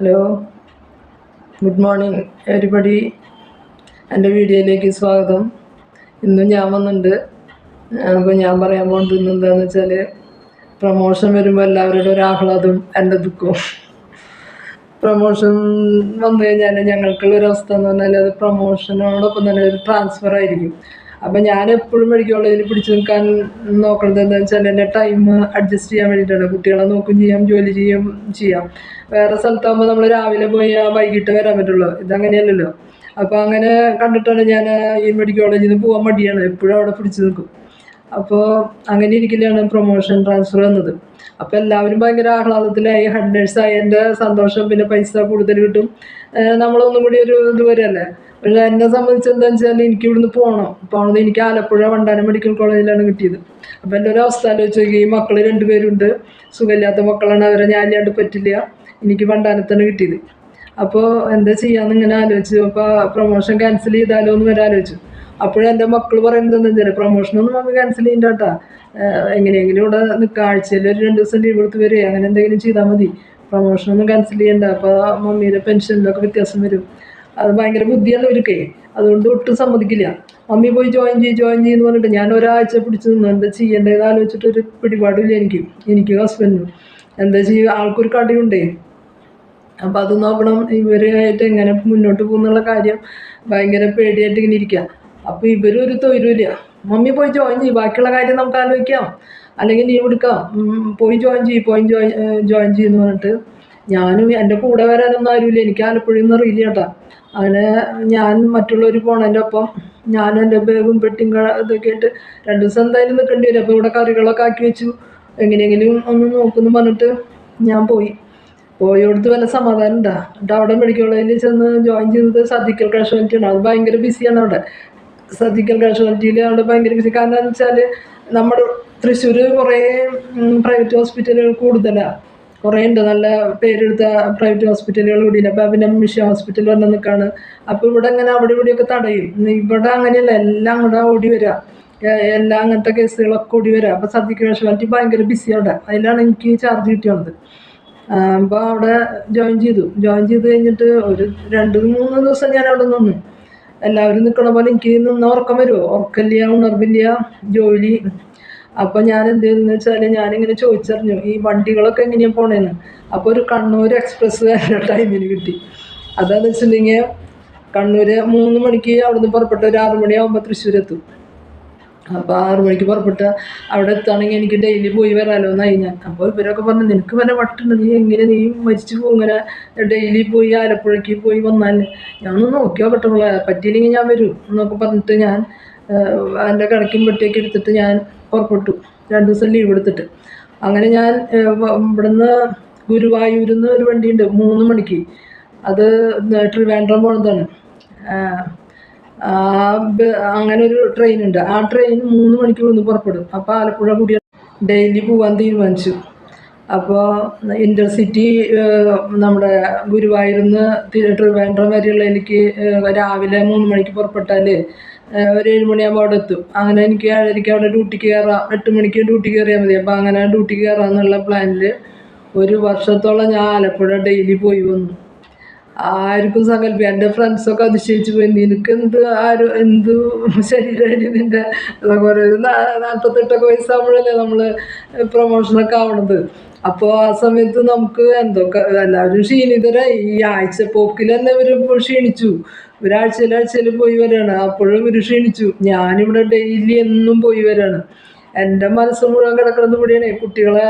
Hello good morning everybody എന്റെ വീഡിയോയിലേക്ക് സ്വാഗതം. ഇന്നും ഞാൻ വന്നിട്ടുണ്ട് അപ്പോൾ ഞാൻ പറയാൻ പോകുന്നത് ഇന്ന് എന്താണെന്ന് വെച്ചാൽ പ്രമോഷൻ വരുമ്പോൾ എല്ലാവരുടെ ഒരു ആഹ്ലാദം എന്റെ ദുഃഖവും. പ്രൊമോഷൻ വന്നു കഴിഞ്ഞാൽ ഞങ്ങൾക്കുള്ള ഒരു അവസ്ഥ എന്ന് പറഞ്ഞാൽ അത് പ്രൊമോഷനോടൊപ്പം തന്നെ ഒരു ട്രാൻസ്ഫർ ആയിരിക്കും. അപ്പം ഞാൻ എപ്പോഴും മെഡിക്കോളേജിൽ പിടിച്ചു നിൽക്കാൻ നോക്കുന്നത് എന്താണെന്ന് വെച്ചാൽ എന്റെ ടൈം അഡ്ജസ്റ്റ് ചെയ്യാൻ വേണ്ടിയിട്ടാണ്. കുട്ടികളെ നോക്കും ചെയ്യാം ജോലി ചെയ്യും ചെയ്യാം. വേറെ സ്ഥലത്താകുമ്പോൾ നമ്മൾ രാവിലെ പോയി വൈകിട്ട് വരാൻ പറ്റുള്ളൂ. ഇതങ്ങനെയല്ലല്ലോ. അപ്പോൾ അങ്ങനെ കണ്ടിട്ടാണ് ഞാൻ ഈ മെഡിക്കൽ കോളേജിൽ നിന്ന് പോകാൻ മടിയാണ്. എപ്പോഴും അവിടെ പിടിച്ചു നിൽക്കും. അപ്പോൾ അങ്ങനെ ഇരിക്കലാണ് പ്രൊമോഷൻ ട്രാൻസ്ഫർ വന്നത്. അപ്പോൾ എല്ലാവരും ഭയങ്കര ആഹ്ലാദത്തിലായി ഹൺഡ്രഡ്സ് ആയി. എന്റെ സന്തോഷം പിന്നെ പൈസ കൂടുതൽ കിട്ടും. നമ്മളൊന്നും കൂടി ഒരു ഇത് വരല്ലേ പക്ഷേ എന്നെ സംബന്ധിച്ച് എന്താണെന്ന് വെച്ചാൽ എനിക്ക് ഇവിടുന്ന് പോകണം പോകണത് എനിക്ക് ആലപ്പുഴ വണ്ടാനം മെഡിക്കൽ കോളേജിലാണ് കിട്ടിയത്. അപ്പോൾ എന്റെ ഒരു അവസ്ഥ ആലോചിച്ച് നോക്കി. ഈ മക്കൾ രണ്ടുപേരുണ്ട് സുഖമില്ലാത്ത മക്കളാണ് അവരെ ഞാൻ ഇല്ലാണ്ട് പറ്റില്ല. എനിക്ക് വണ്ടാനത്താണ് കിട്ടിയത്. അപ്പോൾ എന്താ ചെയ്യാന്ന് ഇങ്ങനെ ആലോചിച്ചു. അപ്പോൾ പ്രൊമോഷൻ ക്യാൻസൽ ചെയ്താലോ എന്ന് വരെ ആലോചിച്ചു. അപ്പോഴും എന്റെ മക്കൾ പറയുന്നത് എന്താ വെച്ചാൽ പ്രൊമോഷനൊന്നും നമുക്ക് ക്യാൻസൽ ചെയ്യണ്ട കേട്ടാ എങ്ങനെയെങ്കിലും ഇവിടെ നിൽക്കുക ആഴ്ചയിൽ ഒരു രണ്ട് ദിവസം ലീവ് എടുത്ത് വരിക. അങ്ങനെ എന്തെങ്കിലും ചെയ്താൽ മതി. പ്രൊമോഷനൊന്നും ക്യാൻസൽ ചെയ്യണ്ട. അപ്പോൾ മമ്മിയുടെ പെൻഷനിലൊക്കെ വ്യത്യാസം വരും. അത് ഭയങ്കര ബുദ്ധിയാണ് ഇവർക്കേ അതുകൊണ്ട് ഒട്ടും സമ്മതിക്കില്ല. മമ്മി പോയി ജോയിൻ ചെയ്യും ജോയിൻ ചെയ്യുന്നു പറഞ്ഞിട്ട് ഞാൻ ഒരാഴ്ച പിടിച്ച് നിന്നു. എന്താ ചെയ്യേണ്ടത് ആലോചിച്ചിട്ട് ഒരു പിടിപാടില്ല എനിക്ക്. എനിക്ക് ഹസ്ബൻഡിനും എന്താ ചെയ്യുക ആൾക്കൊരു കടയുണ്ടേ. അപ്പോൾ അത് നോക്കണം. ഇവരായിട്ട് എങ്ങനെ മുന്നോട്ട് പോകുന്നുള്ള കാര്യം ഭയങ്കര പേടിയായിട്ട് ഇങ്ങനെ ഇരിക്കുക അപ്പോൾ ഒരു തൊഴിലില്ല. മമ്മി പോയി ജോയിൻ ചെയ്യും ബാക്കിയുള്ള കാര്യം നമുക്ക് ആലോചിക്കാം. അല്ലെങ്കിൽ നീ എടുക്കാം. പോയി ജോയിൻ ചെയ്യും പോയി ജോയിൻ ജോയിൻ ചെയ്യുന്നു പറഞ്ഞിട്ട്. ഞാനും എന്റെ കൂടെ വരാനൊന്നും ആരുമില്ല. എനിക്ക് ആലപ്പുഴയിൽ നിന്ന് അറിയില്ല കേട്ടോ. അങ്ങനെ ഞാൻ മറ്റുള്ളവർ പോണതിന്റെ ഒപ്പം ഞാനും എന്റെ ബാഗും പെട്ടിയും ഇതൊക്കെ ആയിട്ട് രണ്ട് ദിവസം എന്തായാലും നിൽക്കേണ്ടി വരും. അപ്പോൾ ഇവിടെ കറികളൊക്കെ ആക്കി വെച്ചു. എങ്ങനെയെങ്കിലും ഒന്ന് നോക്കുമെന്ന് പറഞ്ഞിട്ട് ഞാൻ പോയി. പോയോടത്ത് വല്ല സമാധാനം ഉണ്ടാ. എന്നിട്ട് അവിടെ മെഡിക്കൽ കോളേജിൽ ചെന്ന് ജോയിൻ ചെയ്തത് സർജിക്കൽ കാഷ്വാലിറ്റി ആണ്. അത് ഭയങ്കര ബിസിയാണ് അവിടെ. സർജിക്കൽ കാഷ്വാലിറ്റിയിൽ അവിടെ ഭയങ്കര ബിസി കാരണം എന്ന് വെച്ചാൽ നമ്മുടെ തൃശ്ശൂർ കുറേ പ്രൈവറ്റ് ഹോസ്പിറ്റലുകൾ കൂടുതലാണ് കുറേ ഉണ്ട് നല്ല പേരെടുത്ത പ്രൈവറ്റ് ഹോസ്പിറ്റലുകൾ കൂടി അപ്പോൾ പിന്നെ മിഷൻ ഹോസ്പിറ്റൽ വന്ന് നിൽക്കുകയാണ് അപ്പോൾ ഇവിടെ അങ്ങനെ അവിടെ ഇവിടെയൊക്കെ തടയും. ഇവിടെ അങ്ങനെയല്ല എല്ലാം കൂടെ ഓടി വരിക എല്ലാ അങ്ങനത്തെ കേസുകളൊക്കെ ഓടി വരിക അപ്പോൾ സർജിക്കൽ കാഷ്വാലിറ്റി ഭയങ്കര ബിസി അവിടെ. അതിലാണ് എനിക്ക് ചാർജ് കിട്ടിയത് അപ്പോൾ അവിടെ ജോയിൻ ചെയ്തു. ജോയിൻ ചെയ്ത് കഴിഞ്ഞിട്ട് ഒരു രണ്ട് മൂന്ന് ദിവസം ഞാൻ അവിടെ നിന്നു. എല്ലാവരും നിൽക്കണ പോലെ എനിക്ക് നിന്ന് ഉറക്കം വരുമോ ഉറക്കമില്ല ഉണർവില്ല ജോലി. അപ്പോൾ ഞാൻ എന്ത് ചെയ്തെന്ന് വെച്ചാൽ ഞാനിങ്ങനെ ചോദിച്ചറിഞ്ഞു ഈ വണ്ടികളൊക്കെ എങ്ങനെയാണ് പോണേന്ന്? അപ്പോൾ ഒരു കണ്ണൂർ എക്സ്പ്രസ് ടൈമിന് കിട്ടി. അതാന്ന് വെച്ചിട്ടുണ്ടെങ്കിൽ കണ്ണൂർ മൂന്ന് മണിക്ക് അവിടുന്ന് പുറപ്പെട്ട ഒരു ആറ് തൃശ്ശൂർ എത്തും അപ്പോൾ ആറു മണിക്ക് പുറപ്പെട്ട അവിടെ എത്തുകയാണെങ്കിൽ എനിക്ക് ഡെയിലി പോയി വരാമല്ലോ എന്നായി ഞാൻ അപ്പോൾ ഇവരൊക്കെ പറഞ്ഞു നിനക്ക് വരെ വട്ടുണ്ട്? നീ എങ്ങനെ നീ മരിച്ചു പോകും ഇങ്ങനെ? ഡെയിലി പോയി ആലപ്പുഴയ്ക്ക് പോയി വന്നാൽ. ഞാനൊന്ന് നോക്കി നോക്കട്ടെ മോളെ പറ്റിയില്ലെങ്കിൽ ഞാൻ വരും എന്നൊക്കെ പറഞ്ഞിട്ട് ഞാൻ എന്റെ കിടക്കും പെട്ടിയൊക്കെ എടുത്തിട്ട് ഞാൻ പുറപ്പെട്ടു. രണ്ട് ദിവസം ലീവ് എടുത്തിട്ട്. അങ്ങനെ ഞാൻ ഇവിടുന്ന് ഗുരുവായൂരിൽ നിന്ന് ഒരു വണ്ടിയുണ്ട് മൂന്ന് മണിക്ക്. അത് ട്രിവാൻഡ്രം പോണതാണ്. അങ്ങനെ ഒരു ട്രെയിൻ ഉണ്ട്. ആ ട്രെയിൻ മൂന്ന് മണിക്ക് വന്ന് പുറപ്പെടും. അപ്പോൾ ആലപ്പുഴ കൂടി ഡെയിലി പോകാൻ തീരുമാനിച്ചു. അപ്പോൾ ഇന്റർസിറ്റി നമ്മുടെ ഗുരുവായൂരിൽ നിന്ന് ട്രിവാൻഡ്രം വരെയുള്ള എനിക്ക് രാവിലെ മൂന്ന് മണിക്ക് പുറപ്പെട്ടാൽ ഒരു ഏഴ് മണിയാകുമ്പോൾ അവിടെ എത്തും. അങ്ങനെ എനിക്ക് ഏഴരയ്ക്ക് അവിടെ ഡ്യൂട്ടിക്ക് കയറാം എട്ട് മണിക്ക് ഡ്യൂട്ടിക്ക് കയറിയാൽ മതി. അപ്പോൾ അങ്ങനെ ഡ്യൂട്ടിക്ക് കയറാമെന്നുള്ള പ്ലാനിൽ ഒരു വർഷത്തോളം ഞാൻ ആലപ്പുഴ ഡെയിലി പോയി വന്നു. ആർക്കും സങ്കല്പ എന്റെ ഫ്രണ്ട്സൊക്കെ അതിശയിച്ചു പോയി. നിനക്ക് എന്ത് ആരും എന്ത് ശരീരം നിന്റെ എന്നൊക്കെ പറയുന്നത് നാൽപ്പത്തെട്ടൊക്കെ വയസ്സാകുമ്പോഴല്ലേ നമ്മൾ പ്രൊമോഷനൊക്കെ ആവണത്. അപ്പോൾ ആ സമയത്ത് നമുക്ക് എന്തൊക്കെ എല്ലാവരും ക്ഷീണിതരായി. ഈ ആഴ്ച പോക്കിൽ തന്നെ ഇവർ ക്ഷീണിച്ചു. ഒരാഴ്ചയിൽ ആഴ്ചയിൽ പോയി വരാണ്. അപ്പോഴും ഇവർ ക്ഷീണിച്ചു. ഞാനിവിടെ ഡെയിലി എന്നും പോയി വരാണ്. എന്റെ മനസ്സ് മുഴുവൻ കിടക്കുന്നത് ഇവിടെയാണ്. കുട്ടികളെ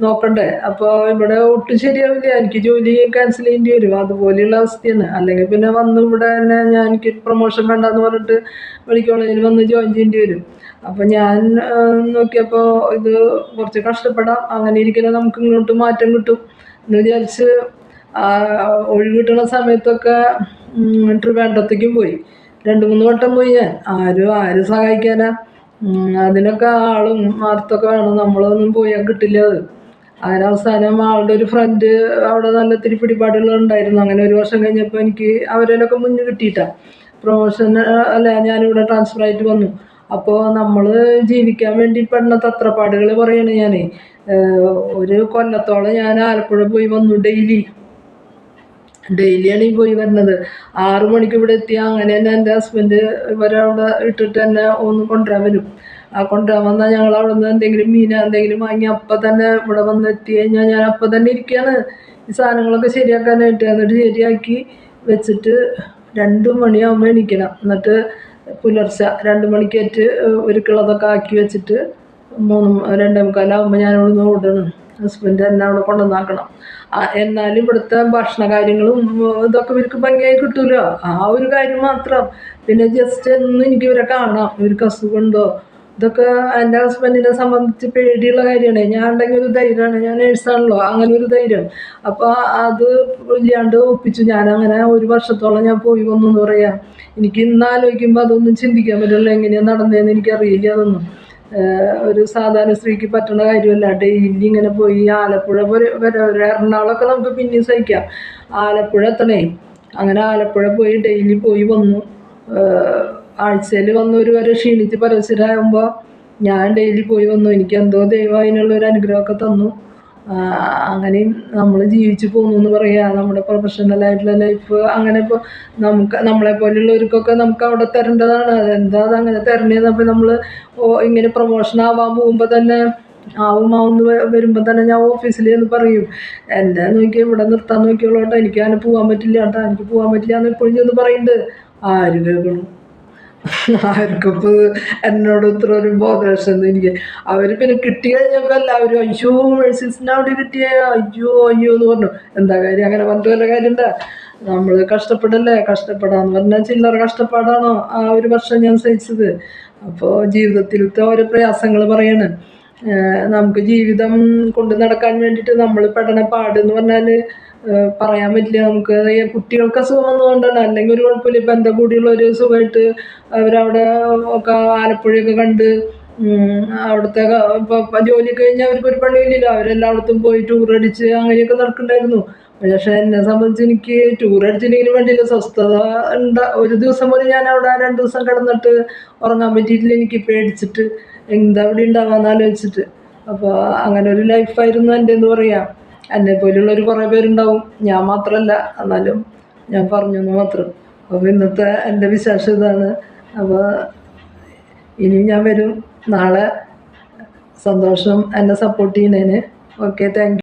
നോക്കണ്ടേ? അപ്പോൾ ഇവിടെ ഒട്ടും ശരിയാവില്ല. എനിക്ക് ജോലി ക്യാൻസൽ ചെയ്യേണ്ടി വരും. അതുപോലെയുള്ള അവസ്ഥയാണ്. അല്ലെങ്കിൽ പിന്നെ വന്ന് ഇവിടെ തന്നെ ഞാൻ എനിക്ക് പ്രൊമോഷൻ വേണ്ടെന്ന് പറഞ്ഞിട്ട് മെഡിക്കൽ വന്ന് ജോയിൻ ചെയ്യേണ്ടി വരും. അപ്പോൾ ഞാൻ നോക്കിയപ്പോൾ ഇത് കുറച്ച് കഷ്ടപ്പെടാം. അങ്ങനെ ഇരിക്കലും നമുക്ക് ഇങ്ങോട്ട് മാറ്റം കിട്ടും എന്ന് വിചാരിച്ച് ഒഴിവ് കിട്ടുന്ന സമയത്തൊക്കെ ട്രിവാൻഡ്രത്തേക്കും പോയി. രണ്ട് മൂന്ന് വട്ടം പോയി ഞാൻ. ആരും ആരും സഹായിക്കാനാ? അതിനൊക്കെ ആളും ആർത്തൊക്കെ വേണം. നമ്മളൊന്നും പോയാൽ കിട്ടില്ല അത്. അങ്ങനെ അവസാനം ആളുടെ ഒരു ഫ്രണ്ട് അവിടെ നല്ല ഇത്തിരി പിടിപാടുകളുണ്ടായിരുന്നു അങ്ങനെ ഒരു വർഷം കഴിഞ്ഞപ്പോൾ എനിക്ക് അവരിലൊക്കെ മുന്നിൽ കിട്ടിയിട്ടാ. പ്രൊമോഷൻ അല്ല ഞാനിവിടെ ട്രാൻസ്ഫർ ആയിട്ട് വന്നു. അപ്പോൾ നമ്മൾ ജീവിക്കാൻ വേണ്ടി പെടുന്ന തത്രപ്പാടുകൾ പറയണ ഞാൻ ഒരു കൊല്ലത്തോളം ഞാൻ ആലപ്പുഴ പോയി വന്നു ഡെയിലി ഡെയിലിയാണ് ഈ പോയി വരുന്നത്. ആറ് മണിക്ക് ഇവിടെ എത്തിയാൽ അങ്ങനെ തന്നെ എന്റെ ഹസ്ബൻഡ് ഇവരവിടെ ഇട്ടിട്ട് തന്നെ ഒന്ന് കൊണ്ടുവരാൻ വരും. ആ കൊണ്ടുവരാൻ വന്നാൽ ഞങ്ങൾ അവിടെ നിന്ന് എന്തെങ്കിലും മീൻ എന്തെങ്കിലും വാങ്ങി അപ്പം തന്നെ ഇവിടെ വന്ന് എത്തി കഴിഞ്ഞാൽ ഞാൻ അപ്പം തന്നെ ഇരിക്കുകയാണ്. ഈ സാധനങ്ങളൊക്കെ ശരിയാക്കാനായിട്ട് എന്നിട്ട് ശരിയാക്കി വെച്ചിട്ട് രണ്ട് മണിയാകുമ്പോൾ എണീക്കണം. എന്നിട്ട് പുലർച്ചെ രണ്ട് മണിക്കേറ്റ് ഒരു കിളതൊക്കെ ആക്കി വെച്ചിട്ട് മൂന്ന് രണ്ടേ മുക്കാലാകുമ്പോൾ ഞാൻ നിന്ന് ഓടണം. ഹസ്ബൻഡ് എന്നെ അവിടെ കൊണ്ടുവന്നാക്കണം. എന്നാലും ഇവിടുത്തെ ഭക്ഷണ കാര്യങ്ങളും ഇതൊക്കെ ഇവർക്ക് ഭംഗിയായി കിട്ടൂലോ. ആ ഒരു കാര്യം മാത്രം. പിന്നെ ജസ്റ്റ് എന്നും എനിക്ക് ഇവരെ കാണാം ഇവർക്ക് അസുഖമുണ്ടോ? ഇതൊക്കെ എന്റെ ഹസ്ബൻഡിനെ സംബന്ധിച്ച് പേടിയുള്ള കാര്യമാണ്. ഞാൻ ഉണ്ടെങ്കിൽ ഒരു ധൈര്യമാണ്. ഞാൻ നേഴ്സാണല്ലോ അങ്ങനെ ഒരു ധൈര്യം. അപ്പോൾ അത് ഇല്ലാണ്ട് ഒപ്പിച്ചു. ഞാൻ അങ്ങനെ ഒരു വർഷത്തോളം ഞാൻ പോയി വന്നു എന്ന് പറയാം. എനിക്ക് ഇന്ന് ആലോചിക്കുമ്പോൾ അതൊന്നും ചിന്തിക്കാൻ പറ്റില്ല. എങ്ങനെയാണ് നടന്നതെന്ന് എനിക്കറിയില്ല അതൊന്നും. ഒരു സാധാരണ സ്ത്രീക്ക് പറ്റുന്ന കാര്യമല്ല ഡെയിലി ഇങ്ങനെ പോയി ആലപ്പുഴ വരെ ഒരു എറണാകുളമൊക്കെ നമുക്ക് പിന്നെയും സഹിക്കാം. ആലപ്പുഴ എത്തണേ. അങ്ങനെ ആലപ്പുഴ പോയി ഡെയിലി പോയി വന്നു. ആഴ്ചയിൽ വന്നൊരു വരെ ക്ഷീണിച്ച് പരസ്യരാകുമ്പോൾ ഞാൻ ഡെയിലി പോയി വന്നു. എനിക്ക് എന്തോ ദൈവം അതിനുള്ളൊരു അനുഗ്രഹമൊക്കെ തന്നു. അങ്ങനെയും നമ്മൾ ജീവിച്ചു പോകുന്നു എന്ന് പറയുക നമ്മുടെ പ്രൊഫഷണൽ ആയിട്ടുള്ള ലൈഫ് അങ്ങനെ ഇപ്പോൾ നമുക്ക് നമ്മളെ പോലെയുള്ളവർക്കൊക്കെ നമുക്ക് അവിടെ തരേണ്ടതാണ്. അതെന്താ അങ്ങനെ തരണേന്ന് അപ്പോൾ നമ്മൾ ഇങ്ങനെ പ്രൊമോഷൻ ആവാൻ പോകുമ്പോൾ തന്നെ ആവും ആവും വരുമ്പോൾ തന്നെ ഞാൻ ഓഫീസിൽ എന്ന് പറയും. എന്റെ നോക്കി ഇവിടെ നിർത്താൻ നോക്കിയുള്ളൂ കേട്ടോ എനിക്ക് അങ്ങനെ പോകാൻ പറ്റില്ല കേട്ടോ. എനിക്ക് പോകാൻ പറ്റില്ല എന്ന് എപ്പോഴും ചെന്ന് പറയുന്നുണ്ട് ആര് കേൾക്കണം? ആർക്കിപ്പോൾ എന്നോട് ഇത്ര ഒരു ബോധവശം എനിക്ക് അവർ പിന്നെ കിട്ടി കഴിഞ്ഞപ്പോൾ എല്ലാവരും അയ്യോ മെഴ്സിസിന് അവിടെ കിട്ടിയ? അയ്യോ അയ്യോ എന്ന് പറഞ്ഞു. എന്താ കാര്യം? അങ്ങനെ പറഞ്ഞിട്ട് വല്ല കാര്യം ഉണ്ടാ നമ്മൾ കഷ്ടപ്പെടല്ലേ? കഷ്ടപ്പെടാന്ന് പറഞ്ഞാൽ ചില്ലറ കഷ്ടപ്പാടാണോ ആ ഒരു വർഷം ഞാൻ സഹിച്ചത്? അപ്പോൾ ജീവിതത്തിലത്തെ ഓരോ പ്രയാസങ്ങൾ പറയാണ്. നമുക്ക് ജീവിതം കൊണ്ട് നടക്കാൻ വേണ്ടിയിട്ട് നമ്മൾ പെടണ പാട് എന്ന് പറഞ്ഞാൽ പറയാൻ പറ്റില്ല. നമുക്ക് കുട്ടികൾക്ക് അസുഖം വന്നതുകൊണ്ടാണ്. അല്ലെങ്കിൽ ഒരു കുഴപ്പമില്ല. ഇപ്പം കൂടിയുള്ള ഒരു സുഖമായിട്ട് അവരവിടെ ഒക്കെ ആലപ്പുഴയൊക്കെ കണ്ട് അവിടുത്തെ ഇപ്പോൾ ജോലി കഴിഞ്ഞാൽ അവർക്ക് ഒരു പണിയില്ലല്ലോ അവരെല്ലായിടത്തും പോയി ടൂർ അടിച്ച് അങ്ങനെയൊക്കെ നടക്കണ്ടായിരുന്നു. പക്ഷേ എന്നെ സംബന്ധിച്ച് എനിക്ക് ടൂർ അടിച്ചില്ലെങ്കിലും വേണ്ടിയില്ല സ്വസ്ഥത ഉണ്ടാ ഒരു ദിവസം പോലും ഞാൻ അവിടെ രണ്ട് ദിവസം കിടന്നിട്ട് ഉറങ്ങാൻ പറ്റിയിട്ടില്ല. എനിക്ക് പേടിച്ചിട്ട് എന്താ അവിടെ ഉണ്ടാവാന്ന് ആലോചിച്ചിട്ട്. അപ്പോൾ അങ്ങനെ ഒരു ലൈഫായിരുന്നു എന്റെ എന്ന് പറയാം. എന്നെ പോലുള്ളൊരു കുറേ പേരുണ്ടാവും. ഞാൻ മാത്രമല്ല എന്നാലും ഞാൻ പറഞ്ഞു എന്ന് മാത്രം. അപ്പോൾ ഇന്നത്തെ എന്റെ വിശേഷം ഇതാണ്. അപ്പോൾ ഇനി ഞാൻ വരും. നാളെ സന്തോഷം എന്നെ സപ്പോർട്ട് ചെയ്യുന്നതിന്. Okay thank